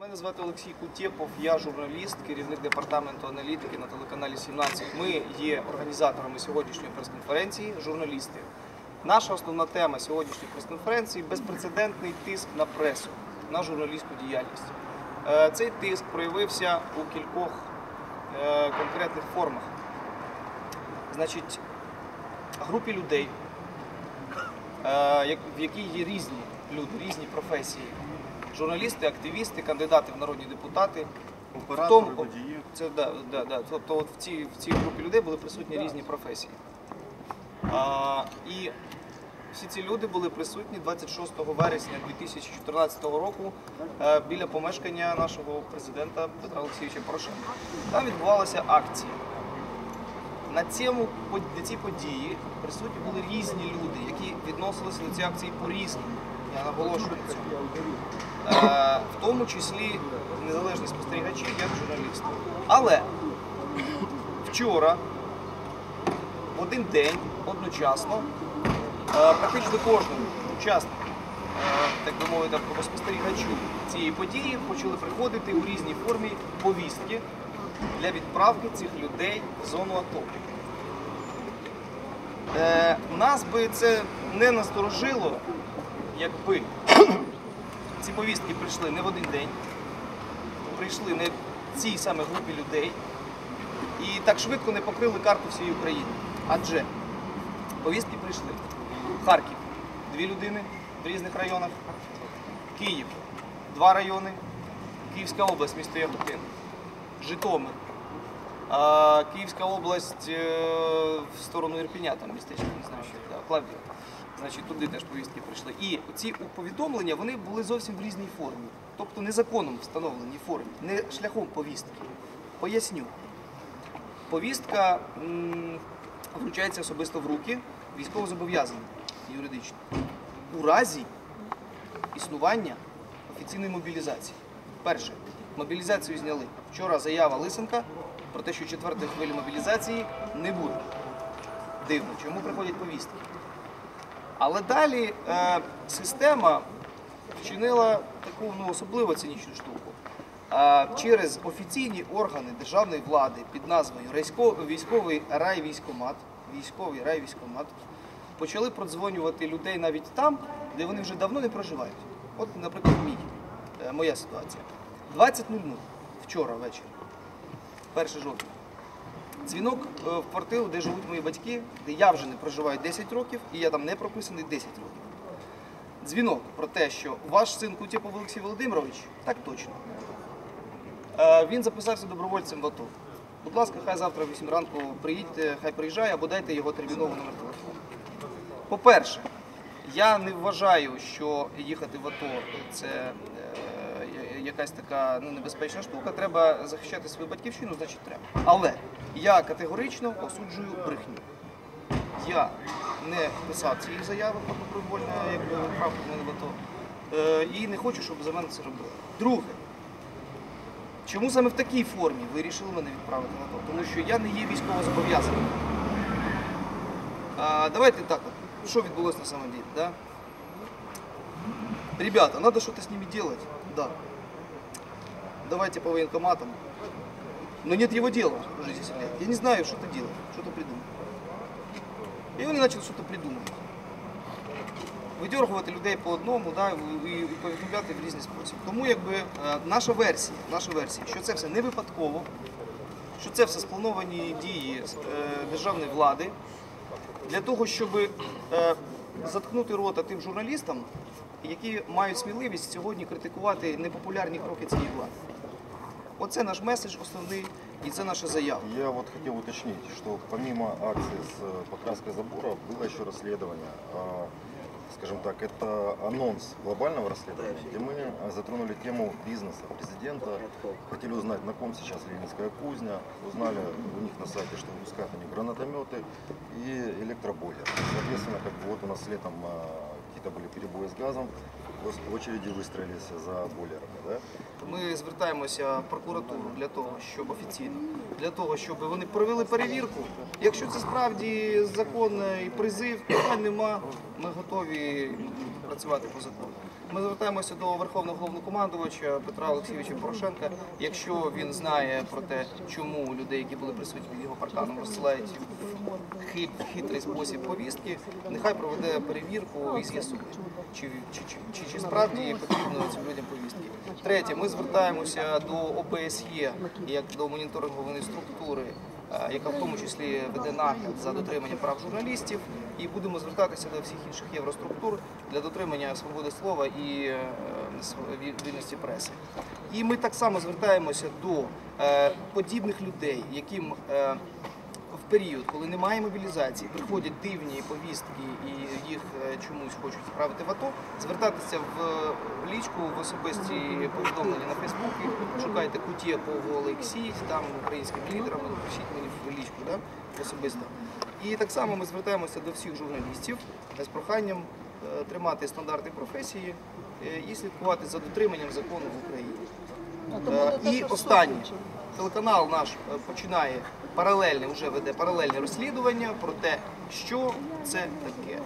Мене звати Олексій Кутєпов, я журналіст, керівник департаменту аналітики на телеканалі 17. Ми є організаторами сьогоднішньої прес-конференції, журналісти. Наша основна тема сьогоднішньої прес-конференції безпрецедентний тиск на пресу, на журналістську діяльність. Е, Цей тиск проявився у кількох е, конкретних формах. Значить, групі людей, е, в якій є різні люди, різні професії. Журналісти, активісти, кандидати в народні депутати. Оператори, В тому-. Це да, да, да. Тобто от в цій, в цій групі людей були присутні різні професії. А, і всі ці люди були присутні 26 вересня 2014 року е, біля помешкання нашого президента Петра Олексійовича Порошенка. Там відбувалася акція. На, цьому, на цій події присутні були різні люди, які відносилися до цієї акції по-різному. Я наголошую на цьому. Е, в тому числі незалежні спостерігачі, як журналісти. Але вчора, в один день, одночасно, е, практично кожному учаснику, е, так би мовити, спостерігачу цієї події почали приходити у різній формі повістки для відправки цих людей в зону АТО. Е, нас би це не насторожило, якби ці повістки прийшли не в один день, прийшли не цій саме групі людей і так швидко не покрили карту всієї України. Адже повістки прийшли. Харків дві людини в різних районах, Київ два райони, Київська область, місто Яготин, Житомир, Київська область е, в сторону Ірпеня, там містечко, не знаю, що Клавдія. Значить, туди теж повістки прийшли. І ці повідомлення вони були зовсім в різній формі, тобто не законом встановленій формі, не шляхом повістки. Поясню. Повістка вручається особисто в руки військовозобов'язаним юридично. У разі існування офіційної мобілізації. Перше, мобілізацію зняли. Вчора заява Лисенка про те, що четвертої хвилі мобілізації не буде. Дивно, чому приходять повістки. Але далі е, система вчинила таку ну, особливо цинічну штуку. Е, через офіційні органи державної влади під назвою «Райсько- військовий райвійськомат, військовий райвійськомат почали продзвонювати людей навіть там, де вони вже давно не проживають. От, наприклад, мій, е, моя ситуація. 20.00 вчора ввечері, 1 жовтня. Дзвінок е, в квартиру, де живуть мої батьки, де я вже не проживаю 10 років, і я там не прописаний 10 років. Дзвінок про те, що ваш син Кутєпов Олексій Володимирович, так точно. Е, Він записався добровольцем в АТО. Будь ласка, хай завтра в 8 ранку приїдьте, хай приїжджає або дайте його терміново номер телефону. По-перше, я не вважаю, що їхати в АТО це якась така ну, небезпечна штука. Треба захищати свою батьківщину, значить треба. Але я категорично осуджую брехню. Я не писав цієї заяви про добровольну якби, мене в АТО. Е, і не хочу, щоб за мене це робили. Друге, чому саме в такій формі вирішили мене відправити в АТО? Тому що я не є військовозобов'язаним. А, давайте так, вот, что відбулось на самом деле, да? Ребята, надо что-то с ними делать, да. Давайте по военкоматам. Но нет его дела уже 10 лет. Я не знаю, что-то делать, что-то придумать. І вони почали щось придумувати. Видергувати людей по одному, да, і повідомляти в різний спосіб. Тому якби е, наша версія, наша версія, що це все не випадково, що це все сплановані дії е, державної влади для того, щоб е, заткнути рота тим журналістам, які мають сміливість сьогодні критикувати непопулярні кроки цієї влади. Оце наш меседж основний і це наша заява. Я вот хотел уточнить, что помимо акции с покраской забора было еще расследование. А, Скажем так, это анонс глобального расследования, где мы затронули тему бизнеса президента. Хотели узнать, на ком сейчас Ленинская кузня. Узнали у них на сайте, что выпускают они гранатометы и электробойлеры. Соответственно, как бы вот у нас летом э, какие-то были перебои с газом, в очереди выстроились за бойлерами. Да? Ми звертаємося в прокуратуру для того, щоб офіційно, для того, щоб вони провели перевірку. Якщо це справді законний призив, питань нема. ми готові працювати по закону. Ми звертаємося до Верховного головнокомандувача Петра Олексійовича Порошенка. Якщо він знає про те, чому людей, які були присутні під його парканом, розсилають в хитрий спосіб повістки, нехай проведе перевірку і з'ясує, чи, чи, чи, чи, чи справді потрібно цим людям повістки. Третє, ми звертаємося до ОБСЄ як до моніторингової структури, яка в тому числі веде нагляд за дотриманням прав журналістів, і будемо звертатися до всіх інших євроструктур для дотримання свободи слова і е, вільності преси. І ми так само звертаємося до е, подібних людей, яким е, період, коли немає мобілізації, приходять дивні повістки і їх е, чомусь хочуть вправити в АТО, звертатися в лічку в особисті повідомлення на Фейсбуці, шукайте Кутєпову Олексій, там українським лідерам, пишіть мені в лічку да, особисто. І так само ми звертаємося до всіх журналістів з проханням е, тримати стандарти професії е, і слідкувати за дотриманням закону в Україні. Е, І останнє. Телеканал наш починає паралельне, вже веде паралельне розслідування про те, що це таке.